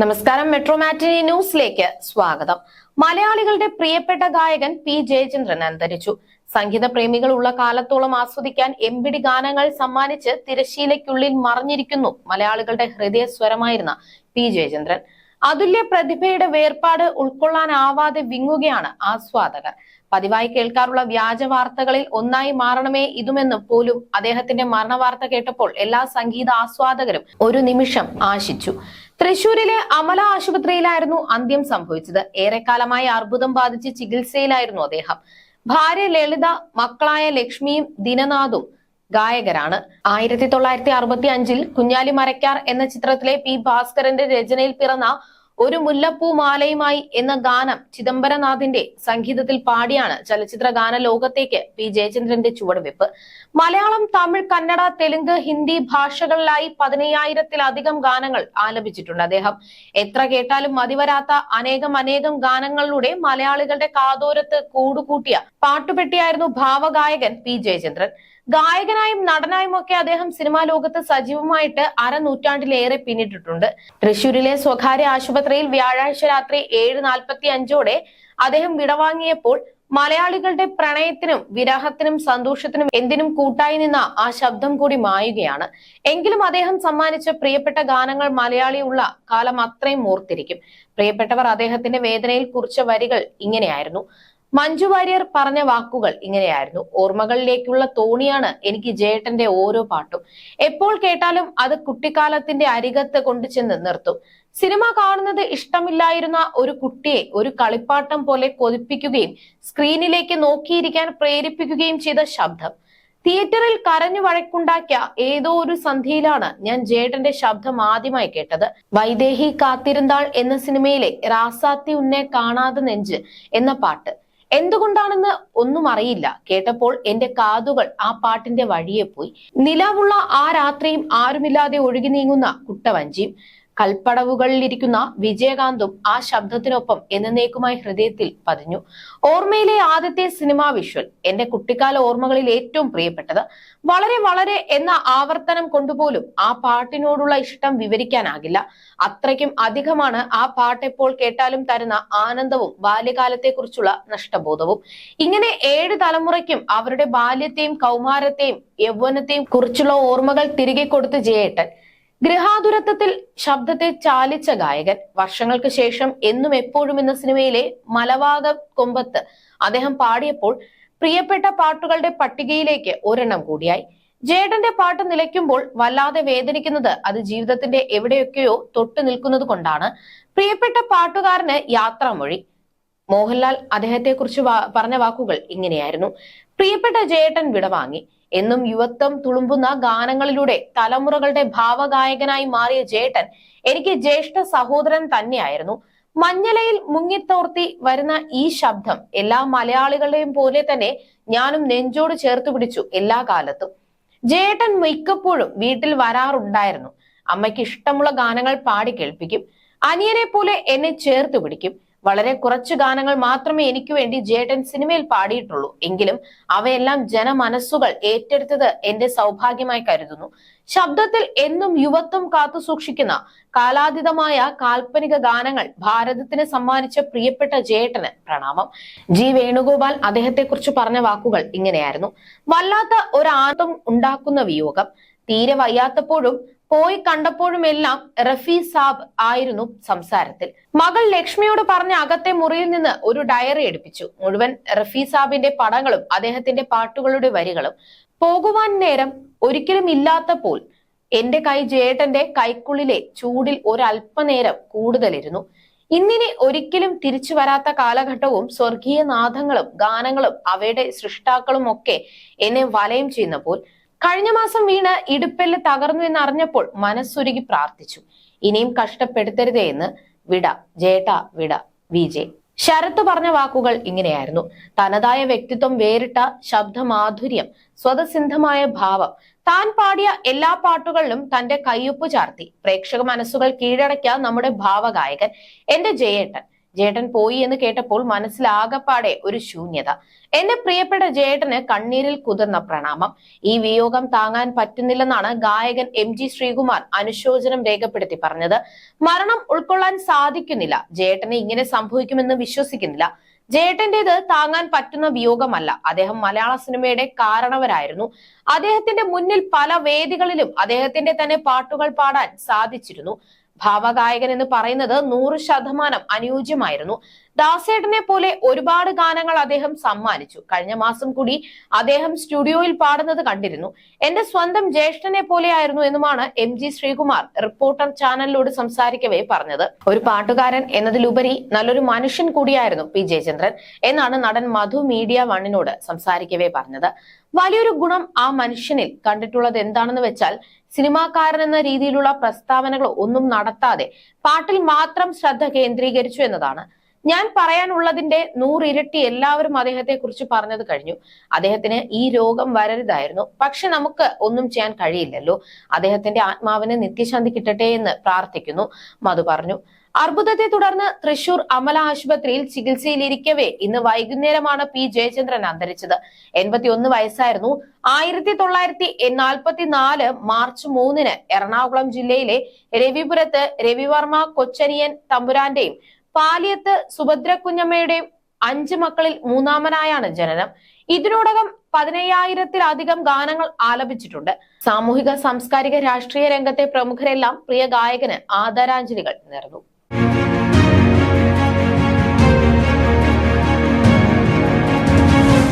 നമസ്കാരം മെട്രോ മാറ്റിനി ന്യൂസിലേക്ക് സ്വാഗതം. മലയാളികളുടെ പ്രിയപ്പെട്ട ഗായകൻ പി ജയചന്ദ്രൻ അന്തരിച്ചു. സംഗീത പ്രേമികൾ ഉള്ള കാലത്തോളം ആസ്വദിക്കാൻ എമ്പിടി ഗാനങ്ങൾ സമ്മാനിച്ച് തിരശീലയ്ക്കുള്ളിൽ മറഞ്ഞിരിക്കുന്നു മലയാളികളുടെ ഹൃദയസ്വരമായിരുന്ന പി ജയചന്ദ്രൻ. അതുല്യ പ്രതിഭയുടെ വേർപാട് ഉൾക്കൊള്ളാനാവാതെ വിങ്ങുകയാണ് ആസ്വാദകർ. പതിവായി കേൾക്കാറുള്ള വ്യാജ വാർത്തകളിൽ ഒന്നായി മാറണമേ ഇതുമെന്ന് പോലും അദ്ദേഹത്തിന്റെ മരണവാർത്ത കേട്ടപ്പോൾ എല്ലാ സംഗീത ആസ്വാദകരും ഒരു നിമിഷം ആശിച്ചു. തൃശൂരിലെ അമല ആശുപത്രിയിലായിരുന്നു അന്ത്യം സംഭവിച്ചത്. ഏറെക്കാലമായി അർബുദം ബാധിച്ച് ചികിത്സയിലായിരുന്നു അദ്ദേഹം. ഭാര്യ ലളിത മക്കളായ ലക്ഷ്മിയും ദിനനാഥും ഗായകരാണ്. ആയിരത്തി തൊള്ളായിരത്തി അറുപത്തി അഞ്ചിൽ കുഞ്ഞാലി മരക്കാർ എന്ന ചിത്രത്തിലെ പി ഭാസ്കരന്റെ രചനയിൽ പിറന്ന ഒരു മുല്ലപ്പൂ മാലയുമായി എന്ന ഗാനം ചിദംബരനാഥിന്റെ സംഗീതത്തിൽ പാടിയാണ് ചലച്ചിത്ര ഗാന ലോകത്തേക്ക് പി ജയചന്ദ്രന്റെ ചുവടുവെപ്പ്. മലയാളം തമിഴ് കന്നഡ തെലുങ്ക് ഹിന്ദി ഭാഷകളിലായി പതിനയ്യായിരത്തിലധികം ഗാനങ്ങൾ ആലപിച്ചിട്ടുണ്ട് അദ്ദേഹം. എത്ര കേട്ടാലും മതിവരാത്ത അനേകം അനേകം ഗാനങ്ങളിലൂടെ മലയാളികളുടെ കാതോരത്ത് കൂടുകൂട്ടിയ പാട്ടുപെട്ടിയായിരുന്നു ഭാവഗായകൻ പി ജയചന്ദ്രൻ. ഗായകനായും നടനായും ഒക്കെ അദ്ദേഹം സിനിമാ ലോകത്ത് സജീവമായിട്ട് അരനൂറ്റാണ്ടിലേറെ പിന്നിട്ടിട്ടുണ്ട്. തൃശൂരിലെ സ്വകാര്യ ആശുപത്രിയിൽ വ്യാഴാഴ്ച രാത്രി ഏഴ് നാൽപ്പത്തി അഞ്ചോടെ അദ്ദേഹം വിടവാങ്ങിയപ്പോൾ മലയാളികളുടെ പ്രണയത്തിനും വിരഹത്തിനും സന്തോഷത്തിനും എന്തിനും കൂട്ടായി നിന്ന ആ ശബ്ദം കൂടി മായുകയാണ്. എങ്കിലും അദ്ദേഹം സമ്മാനിച്ച പ്രിയപ്പെട്ട ഗാനങ്ങൾ മലയാളിയുള്ള കാലം അത്രയും ഓർത്തിരിക്കും. പ്രിയപ്പെട്ടവർ അദ്ദേഹത്തിന്റെ വേദനയിൽ കുറിച്ച വരികൾ ഇങ്ങനെയായിരുന്നു. മഞ്ജു വാര്യർ പറഞ്ഞ വാക്കുകൾ ഇങ്ങനെയായിരുന്നു. ഓർമ്മകളിലേക്കുള്ള തോണിയാണ് എനിക്ക് ജേട്ടന്റെ ഓരോ പാട്ടും. എപ്പോൾ കേട്ടാലും അത് കുട്ടിക്കാലത്തിന്റെ അരികത്ത് കൊണ്ടു ചെന്ന് നിർത്തും. സിനിമ കാണുന്നത് ഇഷ്ടമില്ലായിരുന്ന ഒരു കുട്ടിയെ ഒരു കളിപ്പാട്ടം പോലെ കൊതിപ്പിക്കുകയും സ്ക്രീനിലേക്ക് നോക്കിയിരിക്കാൻ പ്രേരിപ്പിക്കുകയും ചെയ്ത ശബ്ദം. തിയേറ്ററിൽ കരഞ്ഞു വഴക്കുണ്ടാക്കിയ ഏതോ ഒരു സന്ധിയിലാണ് ഞാൻ ജേട്ടന്റെ ശബ്ദം ആദ്യമായി കേട്ടത്. വൈദേഹി കാത്തിരുന്നാൾ എന്ന സിനിമയിലെ രാസാത്തി ഉന്നെ കാണാതെ നെഞ്ച് എന്ന പാട്ട്. എന്തുകൊണ്ടാണെന്ന് ഒന്നും അറിയില്ല. കേട്ടപ്പോൾ എന്റെ കാതുകൾ ആ പാട്ടിന്റെ വഴിയെ പോയി. നിലാവുള്ള ആ രാത്രിയും ആരുമില്ലാതെ ഒഴുകി നീങ്ങുന്ന കുട്ടവഞ്ചിയും കൽപ്പടവുകളിലിരിക്കുന്ന വിജയകാന്തും ആ ശബ്ദത്തിനൊപ്പം എന്നേക്കുമായി ഹൃദയത്തിൽ പതിഞ്ഞു. ഓർമ്മയിലെ ആദ്യത്തെ സിനിമാ വിഷ്വൽ എന്റെ കുട്ടിക്കാല ഓർമ്മകളിൽ ഏറ്റവും പ്രിയപ്പെട്ടത് വളരെ വളരെ എന്ന ആവർത്തനം കൊണ്ടുപോലും ആ പാട്ടിനോടുള്ള ഇഷ്ടം വിവരിക്കാനാകില്ല. അത്രയ്ക്കും അധികമാണ് ആ പാട്ട് എപ്പോൾ കേട്ടാലും തരുന്ന ആനന്ദവും ബാല്യകാലത്തെക്കുറിച്ചുള്ള നഷ്ടബോധവും. ഇങ്ങനെ ഏഴ് തലമുറയ്ക്കും അവരുടെ ബാല്യത്തെയും കൗമാരത്തെയും യൗവനത്തെയും കുറിച്ചുള്ള ഓർമ്മകൾ തിരികെ കൊടുത്ത് ജയേട്ടൻ ഗൃഹാതുരത്വത്തിൽ ശബ്ദത്തെ ചാലിച്ച ഗായകൻ. വർഷങ്ങൾക്ക് ശേഷം എന്നും എപ്പോഴും എന്ന സിനിമയിലെ മലവാക കൊമ്പത്ത് അദ്ദേഹം പാടിയപ്പോൾ പ്രിയപ്പെട്ട പാട്ടുകളുടെ പട്ടികയിലേക്ക് ഒരെണ്ണം കൂടിയായി. ജേഡന്റെ പാട്ട് നിലയ്ക്കുമ്പോൾ വല്ലാതെ വേദനിക്കുന്നത് അത് ജീവിതത്തിന്റെ എവിടെയൊക്കെയോ തൊട്ടു നിൽക്കുന്നത് കൊണ്ടാണ്. പ്രിയപ്പെട്ട പാട്ടുകാരന് യാത്രാമൊഴി. മോഹൻലാൽ അദ്ദേഹത്തെ കുറിച്ച് പറഞ്ഞ വാക്കുകൾ ഇങ്ങനെയായിരുന്നു. പ്രിയപ്പെട്ട ജേട്ടൻ വിടവാങ്ങി എന്നും യുവത്വം തുളുമ്പുന്ന ഗാനങ്ങളിലൂടെ തലമുറകളുടെ ഭാവഗായകനായി മാറിയ ജേട്ടൻ എനിക്ക് ജ്യേഷ്ഠ സഹോദരൻ തന്നെയായിരുന്നു. മഞ്ഞലയിൽ മുങ്ങിത്തോർത്തി വരുന്ന ഈ ശബ്ദം എല്ലാ മലയാളികളുടെയും പോലെ തന്നെ ഞാനും നെഞ്ചോട് ചേർത്ത് പിടിച്ചു എല്ലാ കാലത്തും. ജേട്ടൻ മിക്കപ്പോഴും വീട്ടിൽ വരാറുണ്ടായിരുന്നു. അമ്മയ്ക്ക് ഇഷ്ടമുള്ള ഗാനങ്ങൾ പാടി കേൾപ്പിക്കും. അനിയനെ പോലെ എന്നെ ചേർത്ത് പിടിക്കും. വളരെ കുറച്ച് ഗാനങ്ങൾ മാത്രമേ എനിക്ക് വേണ്ടി ജേട്ടൻ സിനിമയിൽ പാടിയിട്ടുള്ളൂ. എങ്കിലും അവയെല്ലാം ജനമനസ്സുകൾ ഏറ്റെടുത്തത് എന്റെ സൗഭാഗ്യമായി കരുതുന്നു. ശബ്ദത്തിൽ എന്നും യുവത്വം കാത്തു സൂക്ഷിക്കുന്ന കാലാതീതമായ കാൽപ്പനിക ഗാനങ്ങൾ ഭാരതത്തിന് സമ്മാനിച്ച പ്രിയപ്പെട്ട ജേട്ടന് പ്രണാമം. ജി വേണുഗോപാൽ അദ്ദേഹത്തെ കുറിച്ച് പറഞ്ഞ വാക്കുകൾ ഇങ്ങനെയായിരുന്നു. വല്ലാത്ത ഒരു ഉണ്ടാക്കുന്ന വിയോഗം. തീരെ വയ്യാത്തപ്പോഴും പോയി കണ്ടപ്പോഴുമെല്ലാം റഫി സാബ് ആയിരുന്നു സംസാരത്തിൽ. മകൾ ലക്ഷ്മിയോട് പറഞ്ഞ അകത്തെ മുറിയിൽ നിന്ന് ഒരു ഡയറി എടുപ്പിച്ചു. മുഴുവൻ റഫി സാബിന്റെ പടങ്ങളും അദ്ദേഹത്തിന്റെ പാട്ടുകളുടെ വരികളും. പോകുവാൻ നേരം ഒരിക്കലും ഇല്ലാത്തപ്പോൾ എന്റെ കൈ ജേട്ടന്റെ കൈക്കുള്ളിലെ ചൂടിൽ ഒരല്പനേരം കൂടുതലിരുന്നു. ഇന്നിനെ ഒരിക്കലും തിരിച്ചു വരാത്ത കാലഘട്ടവും സ്വർഗീയ നാദങ്ങളും ഗാനങ്ങളും അവയുടെ സൃഷ്ടാക്കളും ഒക്കെ എന്നെ വലയം ചെയ്യുന്നപ്പോൾ കഴിഞ്ഞ മാസം വീണ് ഇടുപ്പെല്ല് തകർന്നു എന്ന് അറിഞ്ഞപ്പോൾ മനസ്സുരുകി പ്രാർത്ഥിച്ചു. ഇനിയും കഷ്ടപ്പെടുത്തരുതേ എന്ന് വിട ജേട്ട വിട വിജയ് ശരത്ത് പറഞ്ഞ വാക്കുകൾ ഇങ്ങനെയായിരുന്നു. തനതായ വ്യക്തിത്വം വേറിട്ട ശബ്ദമാധുര്യം സ്വതസിദ്ധമായ ഭാവം. താൻ പാടിയ എല്ലാ പാട്ടുകളിലും തന്റെ കയ്യൊപ്പ് ചാർത്തി. പ്രേക്ഷക മനസ്സുകൾ കീഴടക്കിയ നമ്മുടെ ഭാവഗായകൻ എന്റെ ജയേട്ടൻ. ജേട്ടൻ പോയി എന്ന് കേട്ടപ്പോൾ മനസ്സിലാകപ്പാടെ ഒരു ശൂന്യത. എന്റെ പ്രിയപ്പെട്ട ജേട്ടന് കണ്ണീരിൽ കുതിർന്ന പ്രണാമം. ഈ വിയോഗം താങ്ങാൻ പറ്റുന്നില്ലെന്നാണ് ഗായകൻ എം ജി ശ്രീകുമാർ അനുശോചനം രേഖപ്പെടുത്തി പറഞ്ഞത്. മരണം ഉൾക്കൊള്ളാൻ സാധിക്കുന്നില്ല. ജേട്ടന് ഇങ്ങനെ സംഭവിക്കുമെന്ന് വിശ്വസിക്കുന്നില്ല. ജേട്ടന്റേത് താങ്ങാൻ പറ്റുന്ന വിയോഗമല്ല. അദ്ദേഹം മലയാള സിനിമയുടെ കാരണവരായിരുന്നു. അദ്ദേഹത്തിന്റെ മുന്നിൽ പല വേദികളിലും അദ്ദേഹത്തിന്റെ തന്നെ പാട്ടുകൾ പാടാൻ സാധിച്ചിരുന്നു. ഭാവഗായകൻ എന്ന് പറയുന്നത് നൂറ് ശതമാനം അനുയോജ്യമായിരുന്നു. ദാസേട്ടനെ പോലെ ഒരുപാട് ഗാനങ്ങൾ അദ്ദേഹം സമ്മാനിച്ചു. കഴിഞ്ഞ മാസം കൂടി അദ്ദേഹം സ്റ്റുഡിയോയിൽ പാടുന്നത് കണ്ടിരുന്നു. എന്റെ സ്വന്തം ജ്യേഷ്ഠനെ പോലെയായിരുന്നു എന്നുമാണ് എം ജി ശ്രീകുമാർ റിപ്പോർട്ടർ ചാനലിനോട് സംസാരിക്കവേ പറഞ്ഞത്. ഒരു പാട്ടുകാരൻ എന്നതിലുപരി നല്ലൊരു മനുഷ്യൻ കൂടിയായിരുന്നു പി ജയചന്ദ്രൻ എന്നാണ് നടൻ മധു മീഡിയ വണ്ണിനോട് സംസാരിക്കവേ പറഞ്ഞത്. വലിയൊരു ഗുണം ആ മനുഷ്യനിൽ കണ്ടിട്ടുള്ളത് എന്താണെന്ന് വെച്ചാൽ സിനിമാക്കാരൻ എന്ന രീതിയിലുള്ള പ്രസ്താവനകൾ ഒന്നും നടത്താതെ പാട്ടിൽ മാത്രം ശ്രദ്ധ കേന്ദ്രീകരിച്ചു എന്നതാണ് ഞാൻ പറയാനുള്ളതിന്റെ നൂറിരട്ടി എല്ലാവരും അദ്ദേഹത്തെ കുറിച്ച് പറഞ്ഞത് കഴിഞ്ഞു. അദ്ദേഹത്തിന് ഈ രോഗം വരരുതായിരുന്നു. പക്ഷെ നമുക്ക് ഒന്നും ചെയ്യാൻ കഴിയില്ലല്ലോ. അദ്ദേഹത്തിന്റെ ആത്മാവിന് നിത്യശാന്തി കിട്ടട്ടെ എന്ന് പ്രാർത്ഥിക്കുന്നു. മധു പറഞ്ഞു അർബുദത്തെ തുടർന്ന് തൃശൂർ അമല ആശുപത്രിയിൽ ചികിത്സയിലിരിക്കവേ ഇന്ന് വൈകുന്നേരമാണ് പി. ജയചന്ദ്രൻ അന്തരിച്ചത്. എൺപത്തിയൊന്ന് വയസ്സായിരുന്നു. ആയിരത്തി തൊള്ളായിരത്തി നാൽപ്പത്തിനാല് മാർച്ച് മൂന്നിന് എറണാകുളം ജില്ലയിലെ രവിപുരത്ത് രവിവർമ്മ കൊച്ചനിയൻ തമ്പുരാന്റെയും പാലിയത്ത് സുഭദ്ര കുഞ്ഞമ്മയുടെയും അഞ്ച് മക്കളിൽ മൂന്നാമനായാണ് ജനനം. ഇതിനോടകം പതിനയ്യായിരത്തിലധികം ഗാനങ്ങൾ ആലപിച്ചിട്ടുണ്ട്. സാമൂഹിക സാംസ്കാരിക രാഷ്ട്രീയ രംഗത്തെ പ്രമുഖരെല്ലാം പ്രിയ ഗായകന് ആദരാഞ്ജലികൾ നേർന്നു.